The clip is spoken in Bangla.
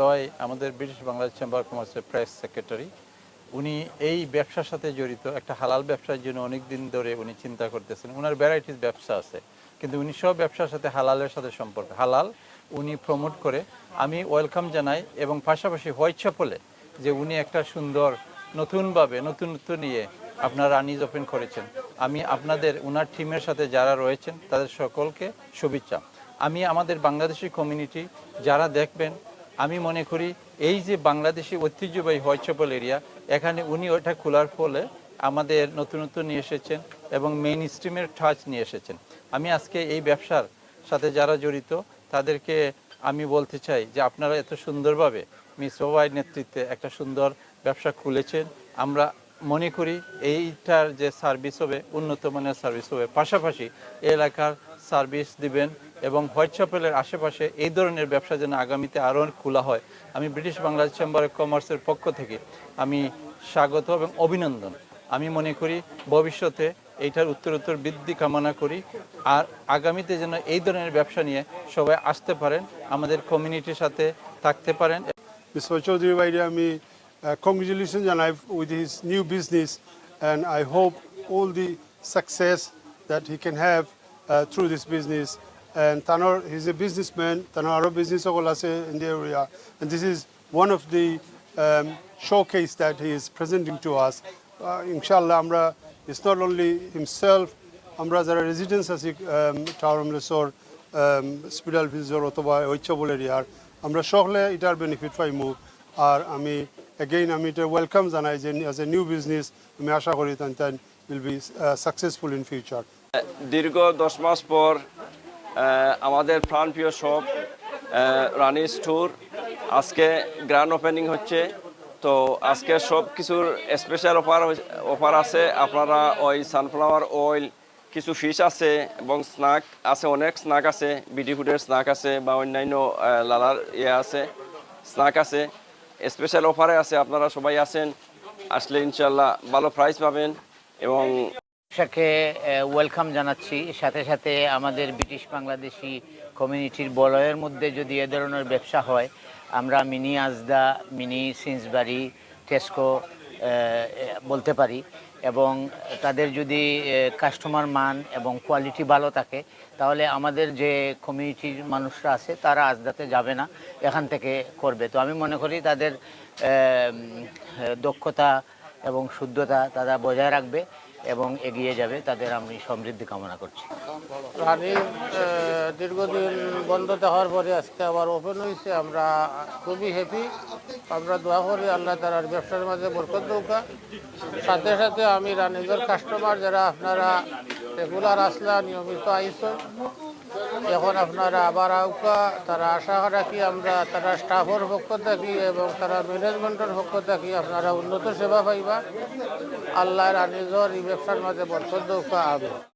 রয় আমাদের ব্রিটিশ বাংলাদেশ চেম্বার অফ কমার্সের প্রেস সেক্রেটারি উনি এই ব্যবসার সাথে জড়িত, একটা হালাল ব্যবসার জন্য অনেক দিন ধরে উনি চিন্তা করতেছেন। ওনার ভ্যারাইটিস ব্যবসা আছে, কিন্তু উনি সব ব্যবসার সাথে হালালের সাথে সম্পর্ক। হালাল উনি প্রমোট করে, আমি ওয়েলকাম জানাই এবং পাশাপাশি হোয়াইট চ্যাপলে যে উনি একটা সুন্দর, নতুনভাবে নতুনত্ব নিয়ে আপনার আনিজ ওপেন করেছেন। আমি আপনাদের ওনার টিমের সাথে যারা রয়েছেন, তাদের সকলকে শুভেচ্ছা। আমি আমাদের বাংলাদেশি কমিউনিটি যারা দেখবেন আমি মনে করি এই যে বাংলাদেশি ঐতিহ্যবাহী হোয়াইটচাপল এরিয়া এখানে উনি ওটা খোলার ফলে আমাদের নতুনত্ব নিয়ে এসেছেন এবং মেইন স্ট্রিমের টাচ নিয়ে এসেছেন। আমি আজকে এই ব্যবসার সাথে যারা জড়িত, তাদেরকে আমি বলতে চাই যে আপনারা এত সুন্দরভাবে মিস ওয়াইড নেতৃত্বে একটা সুন্দর ব্যবসা খুলেছেন। আমরা মনে করি এইটার যে সার্ভিস হবে উন্নত মানের সার্ভিস হবে। পাশাপাশি এলাকার সার্ভিস দিবেন এবং হোয়াইট চ্যাপেলের আশেপাশে এই ধরনের ব্যবসা যেন আগামীতে আরও খোলা হয়। আমি ব্রিটিশ বাংলাদেশ চেম্বার অফ কমার্সের পক্ষ থেকে আমি স্বাগত এবং অভিনন্দন। আমি মনে করি ভবিষ্যতে এইটার উত্তরোত্তর বৃদ্ধি কামনা করি। আর আগামীতে যেন এই ধরনের ব্যবসা নিয়ে সবাই আসতে পারেন আমাদের কমিউনিটির সাথে থাকতে পারেন। Mr. Chaudhary Vaidya, আমি congratulations জানাই with his new business and I hope all the success that he can have uh, through this business. And Tanor, he's a businessman, Tanor আরো business সকল আছে in the area and this is one of the um, showcase that he is presenting to us. Uh, inshallah, আমরা it's not only himself, আমরা যারা রেজিডেন্স আছি টাওয়ার রেসোর স্পিডাল ভিজর অথবা ঐচ্ছবল এরিয়ার আমরা সকলে এটার বেনিফিট পাইমু আর আমি এগেইন আমি এটা ওয়েলকাম জানাই যে অ্যাজ এ নিউ বিজনেস আমি আশা করি Tan Tan will be successful in future দীর্ঘ দশ মাস পর আমাদের প্রাণপ্রিয় শপ রানি স্টোর আজকে গ্র্যান্ড ওপেনিং হচ্ছে। তো আজকে সব কিছুর স্পেশাল অফার অফার আছে। আপনারা ওই সানফ্লাওয়ার অয়েল কিছু ফিশ আছে এবং স্ন্যাক আছে, অনেক স্ন্যাক আছে। বিডি ফুডের স্ন্যাক আছে বা অন্যান্য লালার ইয়ে আছে স্ন্যাক আছে। স্পেশাল অফারে আছে, আপনারা সবাই আছেন। আসলে ইনশাল্লাহ ভালো প্রাইস পাবেন এবং ব্যবসাকে ওয়েলকাম জানাচ্ছি। সাথে সাথে আমাদের ব্রিটিশ বাংলাদেশি কমিউনিটির বলয়ের মধ্যে যদি এ ধরনের ব্যবসা হয়, আমরা mini Asda, mini Sainsbury Tesco বলতে পারি। এবং তাদের যদি কাস্টমার মান এবং কোয়ালিটি ভালো থাকে, তাহলে আমাদের যে কমিউনিটির মানুষরা আছে, তারা আজদাতে যাবে না, এখান থেকে করবে। তো আমি মনে করি তাদের দক্ষতা এবং শুদ্ধতা তারা বজায় রাখবে। এবং এগিয়ে যাবে, তাদের আমি সমৃদ্ধি কামনা করছি। রানির দীর্ঘদিন বন্ধ দেওয়ার পরে আজকে আবার ওপেন হয়েছে, আমরা খুবই হ্যাপি আমরা দোয়া করি আল্লাহ তালার ব্যবসার মাঝে বরকত দৌকা সাথে সাথে আমি রানীদের কাস্টমার যারা আপনারা রেগুলার আসলা, নিয়মিত আইসন এখন আপনারা আবার আউকা, তারা আশা রাখি আমরা তারা স্টাফের পক্ষ থাকি এবং তারা ম্যানেজমেন্টের পক্ষ থাকি আপনারা উন্নত সেবা পাইবা। আল্লাহর আনিজর এই ব্যবসার মাঝে বরকত দৌকা আবে